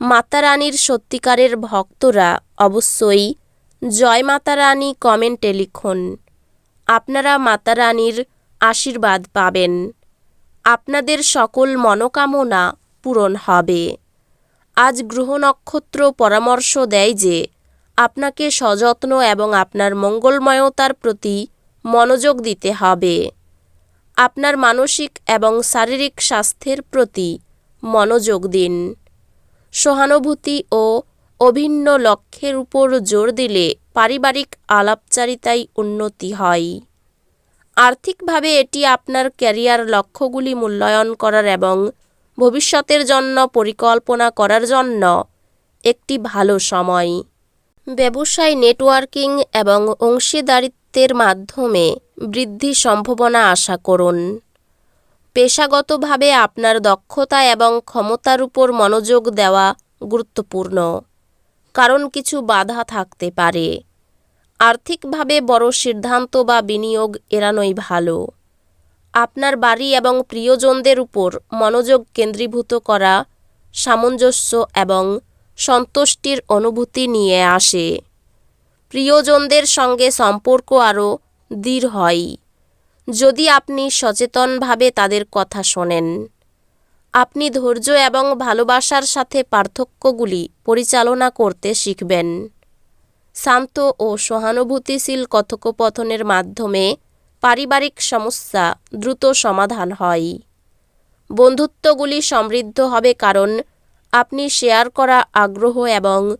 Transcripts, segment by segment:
মাতা রানীর সত্যিকারের ভক্তরা অবশ্যই জয় মাতা রানী কমেন্টে লিখুন। আপনারা মাতা রানীর আশীর্বাদ পাবেন। আপনাদের সকল মনোকামনা পূরণ হবে। আজ গ্রহ নক্ষত্র পরামর্শ দেয় যে আপনাকে সযত্ন এবং আপনার মঙ্গলময়তার প্রতি মনোযোগ দিতে হবে। আপনার মানসিক এবং শারীরিক স্বাস্থ্যের প্রতি মনোযোগ দিন। সহানুভূতি ও অভিন্ন লক্ষ্যের উপর জোর দিলে পারিবারিক আলাপচারিতায় উন্নতি হয়। আর্থিকভাবে এটি আপনার ক্যারিয়ার লক্ষ্যগুলি মূল্যায়ন করার এবং ভবিষ্যতের জন্য পরিকল্পনা করার জন্য একটি ভালো সময়। ব্যবসায় নেটওয়ার্কিং এবং অংশীদারিত্বের মাধ্যমে বৃদ্ধি সম্ভাবনা আশা করুন। পেশাগতভাবে আপনার দক্ষতা এবং ক্ষমতার উপর মনোযোগ দেওয়া গুরুত্বপূর্ণ। কারণ কিছু বাধা থাকতে পারে। আর্থিকভাবে বড় সিদ্ধান্ত বা বিনিয়োগ এড়ানোই ভালো। আপনার বাড়ি এবং প্রিয়জনদের উপর মনোযোগ কেন্দ্রীভূত করা সামঞ্জস্য এবং সন্তুষ্টির অনুভূতি নিয়ে আসে। প্রিয়জনদের সঙ্গে সম্পর্ক আরও দৃঢ় হয়। যদি আপনি সচেতনভাবে তাদের কথা শোনেন। আপনি ধৈর্য এবং ভালোবাসার সাথে পার্থক্যগুলি পরিচালনা করতে শিখবেন। শান্ত ও সহানুভূতিশীল কথোপকথনের মাধ্যমে পারিবারিক সমস্যা দ্রুত সমাধান হয়। বন্ধুত্বগুলি সমৃদ্ধ হবে কারণ আপনি শেয়ার করা আগ্রহ এবং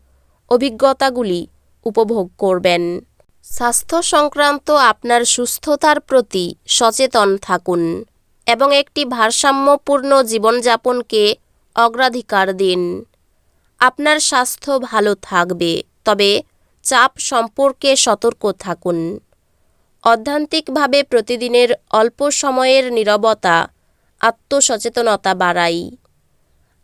অভিজ্ঞতাগুলি উপভোগ করবেন। স্বাস্থ্য সংক্রান্ত আপনার সুস্থতার প্রতি সচেতন থাকুন এবং একটি ভারসাম্যপূর্ণ জীবনযাপনকে অগ্রাধিকার দিন। আপনার স্বাস্থ্য ভালো থাকবে, তবে চাপ সম্পর্কে সতর্ক থাকুন। অধ্যান্তিকভাবে প্রতিদিনের অল্প সময়ের নীরবতা, আত্মসচেতনতা বাড়াই।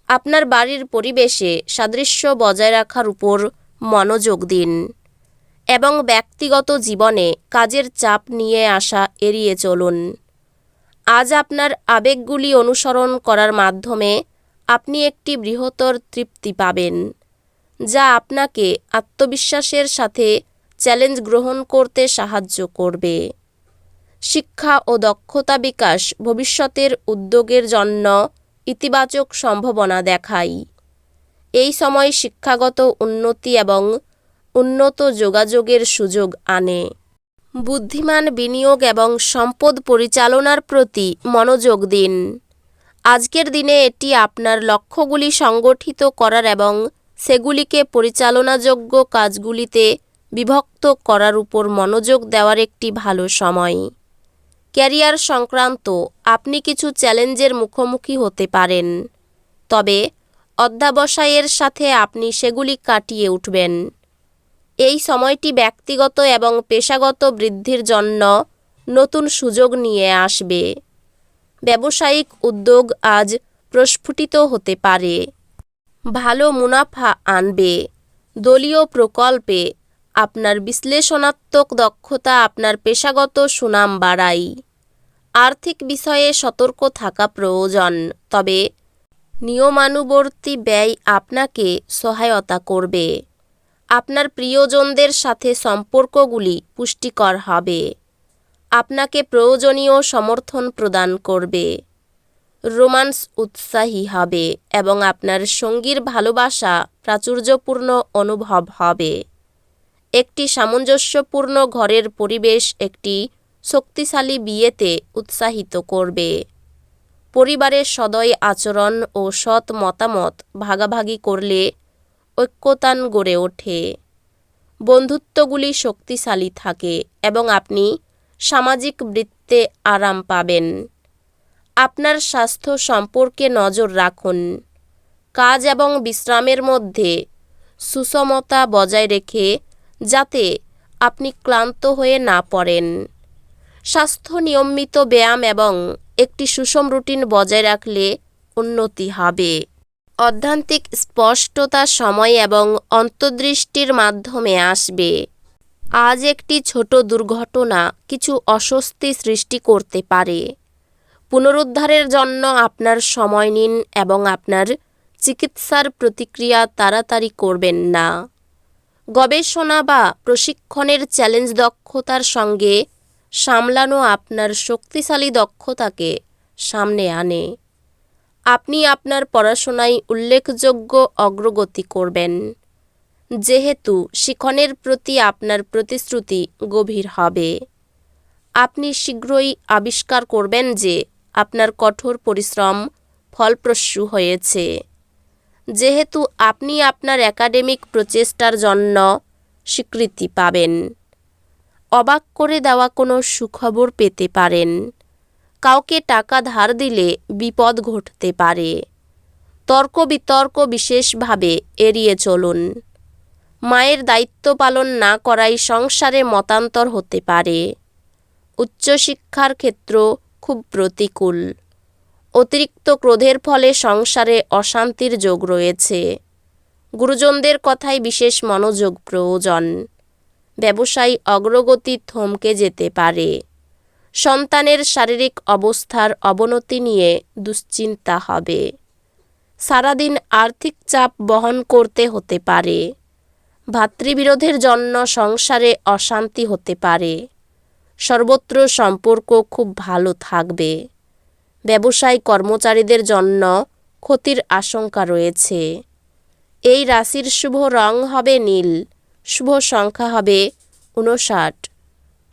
আপনার বাড়ির পরিবেশে সাদৃশ্য বজায় রাখার উপর মনোযোগ দিন। এবং ব্যক্তিগত জীবনে কাজের চাপ নিয়ে আসা এড়িয়ে চলুন। আজ আপনার আবেগগুলি অনুসরণ করার মাধ্যমে আপনি একটি বৃহত্তর তৃপ্তি পাবেন, যা আপনাকে আত্মবিশ্বাসের সাথে চ্যালেঞ্জ গ্রহণ করতে সাহায্য করবে। শিক্ষা ও দক্ষতা বিকাশ ভবিষ্যতের উদ্যোগের জন্য ইতিবাচক সম্ভাবনা দেখায়। এই সময় শিক্ষাগত উন্নতি এবং উন্নত যোগাযোগের সুযোগ আনে। বুদ্ধিমান বিনিয়োগ এবং সম্পদ পরিচালনার প্রতি মনোযোগ দিন। আজকের দিনে এটি আপনার লক্ষ্যগুলি সংগঠিত করার এবং সেগুলিকে পরিচালনাযোগ্য কাজগুলিতে বিভক্ত করার উপর মনোযোগ দেওয়ার একটি ভালো সময়। ক্যারিয়ার সংক্রান্ত আপনি কিছু চ্যালেঞ্জের মুখোমুখি হতে পারেন। তবে অধ্যাবসায়ের সাথে আপনি সেগুলি কাটিয়ে উঠবেন। এই সময়টি ব্যক্তিগত এবং পেশাগত বৃদ্ধির জন্য নতুন সুযোগ নিয়ে আসবে। ব্যবসায়িক উদ্যোগ আজ প্রস্ফুটিত হতে পারে। ভালো মুনাফা আনবে। দলীয় প্রকল্পে আপনার বিশ্লেষণাত্মক দক্ষতা আপনার পেশাগত সুনাম বাড়াই। আর্থিক বিষয়ে সতর্ক থাকা প্রয়োজন, তবে নিয়মানুবর্তী ব্যয় আপনাকে সহায়তা করবে। আপনার প্রিয়জনদের সাথে সম্পর্কগুলি পুষ্টিকর হবে। আপনাকে প্রয়োজনীয় সমর্থন প্রদান করবে। রোমান্স উৎসাহী হবে এবং আপনার সঙ্গীর ভালোবাসা প্রাচুর্যপূর্ণ অনুভব হবে। একটি সামঞ্জস্যপূর্ণ ঘরের পরিবেশ একটি শক্তিশালী বিয়েতে উৎসাহিত করবে। পরিবারের সদয় আচরণ ও সৎ মতামত ভাগাভাগি করলে ঐক্যতান গড়ে ওঠে। বন্ধুত্বগুলি শক্তিশালী থাকে এবং আপনি সামাজিক বৃত্তে আরাম পাবেন। আপনার স্বাস্থ্য সম্পর্কে নজর রাখুন। কাজ এবং বিশ্রামের মধ্যে সুষমতা বজায় রেখে যাতে আপনি ক্লান্ত হয়ে না পড়েন। স্বাস্থ্য নিয়মিত ব্যায়াম এবং একটি সুষম রুটিন বজায় রাখলে উন্নতি হবে। অধ্যান্তিক স্পষ্টতা সময় এবং অন্তর্দৃষ্টির মাধ্যমে আসবে। আজ একটি ছোট দুর্ঘটনা কিছু অস্বস্তি সৃষ্টি করতে পারে। পুনরুদ্ধারের জন্য আপনার সময় নিন এবং আপনার চিকিৎসার প্রতিক্রিয়া তাড়াতাড়ি করবেন না। গবেষণা বা প্রশিক্ষণের চ্যালেঞ্জ দক্ষতার সঙ্গে সামলানো আপনার শক্তিশালী দক্ষতাকে সামনে আনে। আপনি আপনার পড়াশোনায় উল্লেখযোগ্য অগ্রগতি করবেন। যেহেতু শিখনের প্রতি আপনার প্রতিশ্রুতি গভীর হবে। আপনি শীঘ্রই আবিষ্কার করবেন যে আপনার কঠোর পরিশ্রম ফলপ্রসূ হয়েছে। যেহেতু আপনি আপনার একাডেমিক প্রচেষ্টার জন্য স্বীকৃতি পাবেন। অবাক করে দেওয়া কোনো সুখবর পেতে পারেন। কাউকে টাকা ধার দিলে বিপদ ঘটতে পারে। তর্ক বিতর্ক বিশেষভাবে এড়িয়ে চলুন। মায়ের দায়িত্ব পালন না করাই সংসারে মতান্তর হতে পারে। উচ্চশিক্ষার ক্ষেত্র খুব প্রতিকূল। অতিরিক্ত ক্রোধের ফলে সংসারে অশান্তির যোগ রয়েছে। গুরুজনদের কথায় বিশেষ মনোযোগ প্রয়োজন। ব্যবসায়ী অগ্রগতি থমকে যেতে পারে। সন্তানের শারীরিক অবস্থার অবনতি নিয়ে দুশ্চিন্তা হবে। সারাদিন আর্থিক চাপ বহন করতে হতে পারে। ভাতৃবিরোধের জন্য সংসারে অশান্তি হতে পারে। সর্বত্র সম্পর্ক খুব ভালো থাকবে। ব্যবসায় কর্মচারীদের জন্য ক্ষতির আশঙ্কা রয়েছে। এই রাশির শুভ রং হবে নীল। শুভ সংখ্যা হবে উনষাট